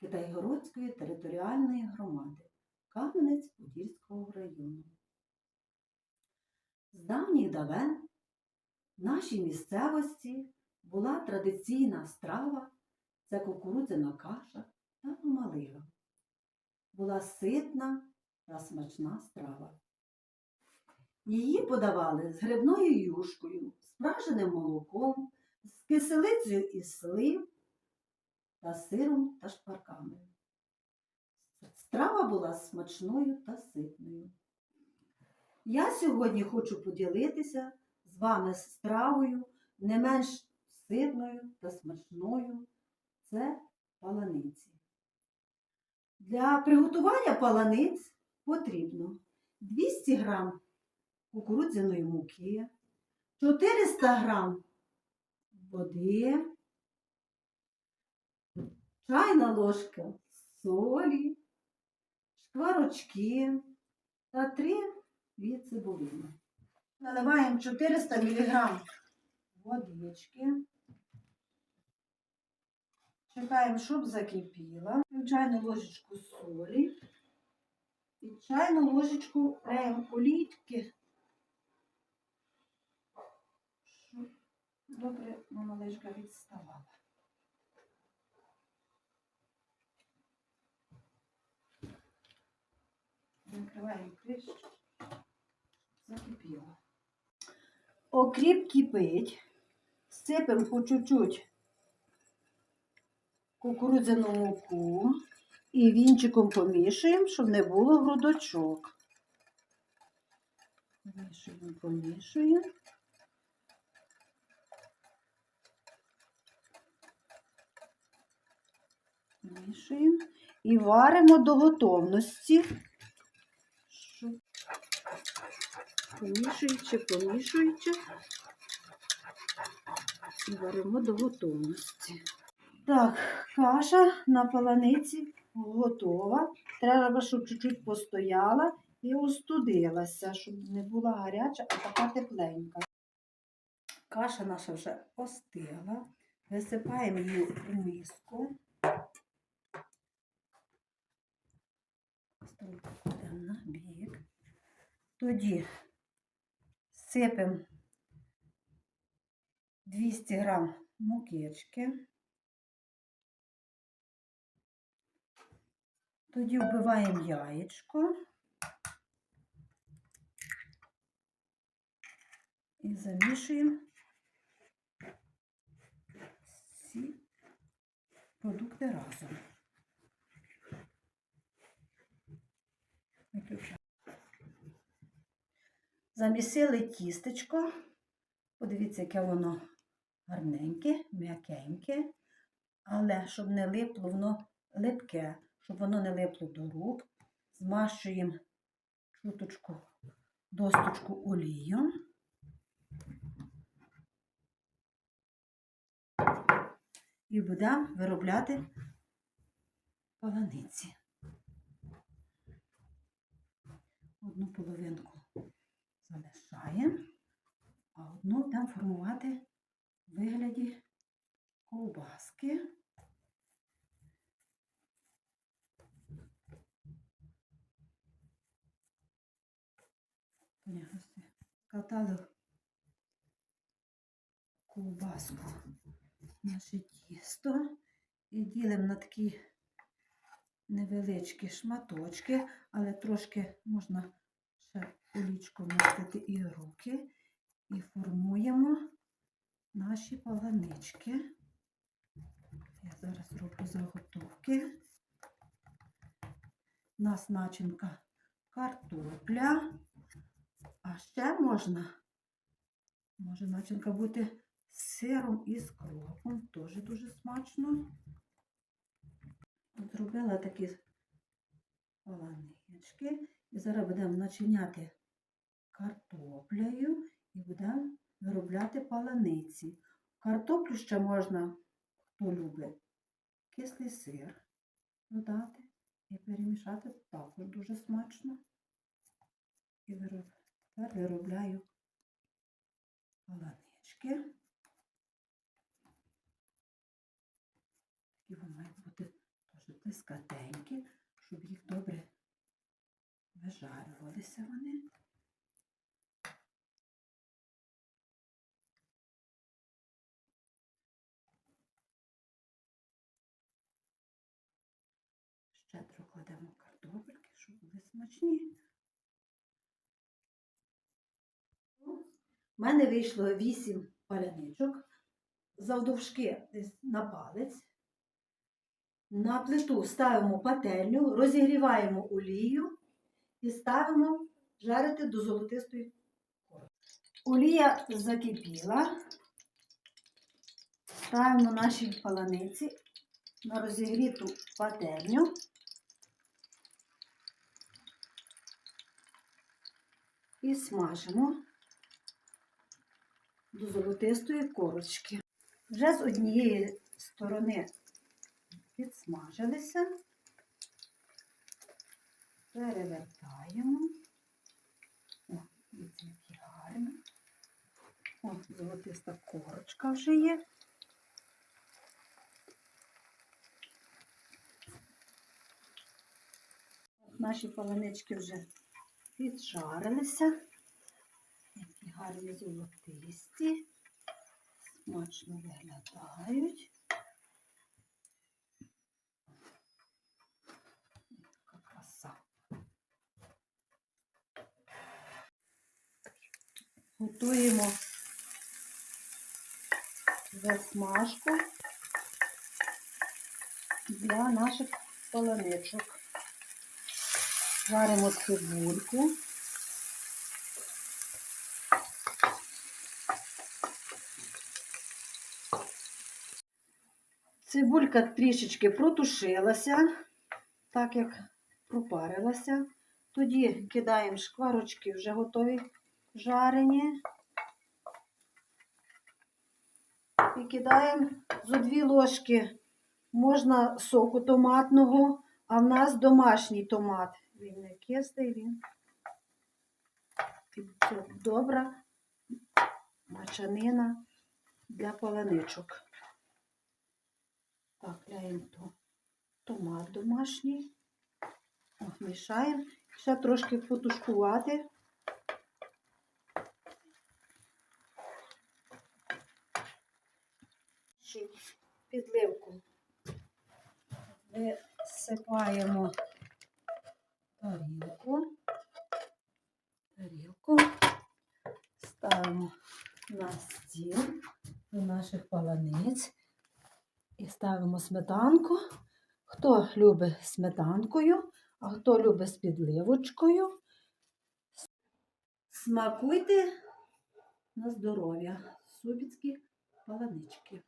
Китайгородської територіальної громади Кам'янець-Подільського району. З давніх давен в нашій місцевості була традиційна страва це кукурудзяна каша та помалига. Була ситна та смачна страва. Її подавали з грибною юшкою, спраженим молоком, з киселицею із слив та сиром та шпарками. Страва була смачною та ситною. Я сьогодні хочу поділитися з вами стравою не менш ситною та смачною. Це паланиці. Для приготування паланиць потрібно 200 г кукурудзяної муки, 400 г води, чайна ложка солі, шкварочки та 3 від цибулини. Наливаємо 400 мг водички. Чекаємо, щоб закипіла. Чайну ложечку солі і чайну ложечку олійки. Добре малишка відставала. Накриваємо кришку. Закипіло. Окріп кипить. Сипемо по чуть-чуть кукурудзяну муку і вінчиком помішуємо, щоб не було грудочок. Помішуємо, помішуємо. Помішуємо і варимо до готовності. Щоб Помішуючи, помішуючи і варимо до готовності. Так, каша на паланиці готова. Треба, щоб чуть-чуть постояла і остудилася, щоб не була гаряча, а така тепленька. Каша наша вже остила. Висипаємо її у миску. Тоді сипемо 200 грам мукички. Тоді вбиваємо яєчко і замішуємо всі продукти разом. Виключаємо. Замісили тістечко. Подивіться, яке воно гарненьке, м'якеньке, але щоб не липло, воно липке, щоб воно не липло до рук. Змащуємо чуточку досточку олію. І будемо виробляти паланиці. Одну половинку залишаємо, а одну будемо формувати в вигляді ковбаски. Катали ковбаску наше тісто і ділимо на такі невеличкі шматочки, але трошки можна ще олічку вмістити і руки, і формуємо наші паланички. Я зараз роблю заготовки. У нас начинка картопля, а ще можна, може начинка бути з сиром і з кропом, теж дуже смачно. Зробила такі паланички. І зараз будемо начиняти картоплею і будемо виробляти паланиці. Картоплю ще можна, хто любить, кислий сир додати і перемішати також дуже смачно. І тепер виробляю паланички. Такі вони мають плескатенькі, щоб їх добре вижарювалися вони. Щедро кладемо картопельки, щоб були смачні. У мене вийшло 8 паляничок, завдовжки десь на палець. На плиту ставимо пательню, розігріваємо олію і ставимо жарити до золотистої кори. Олія закипіла. Ставимо наші паланиці на розігріту пательню. І смажимо до золотистої корочки. Вже з однієї сторони підсмажилися, перевертаємо. О, дивіться, які гарні. О, золотиста корочка вже є. Наші полонички вже піджарилися. Які гарні золотисті, смачно виглядають. Готуємо засмажку для наших полоничок. Варимо цибульку. Цибулька трішечки протушилася, так як пропарилася. Тоді кидаємо шкварочки вже готові жарені. І кидаємо зо дві ложки можна соку томатного, а в нас домашній томат. Він не кислий, він добра мачанина для полоничок. Так, ляємо то томат домашній. Мішаємо. Ще трошки потушкувати. Ще Підливку висипаємо тарілку. Тарілку ставимо на стіл до наших паланиць і ставимо сметанку. Хто любить сметанкою, а хто любить з підливочкою. Смакуйте на здоров'я, субіцькі паланички.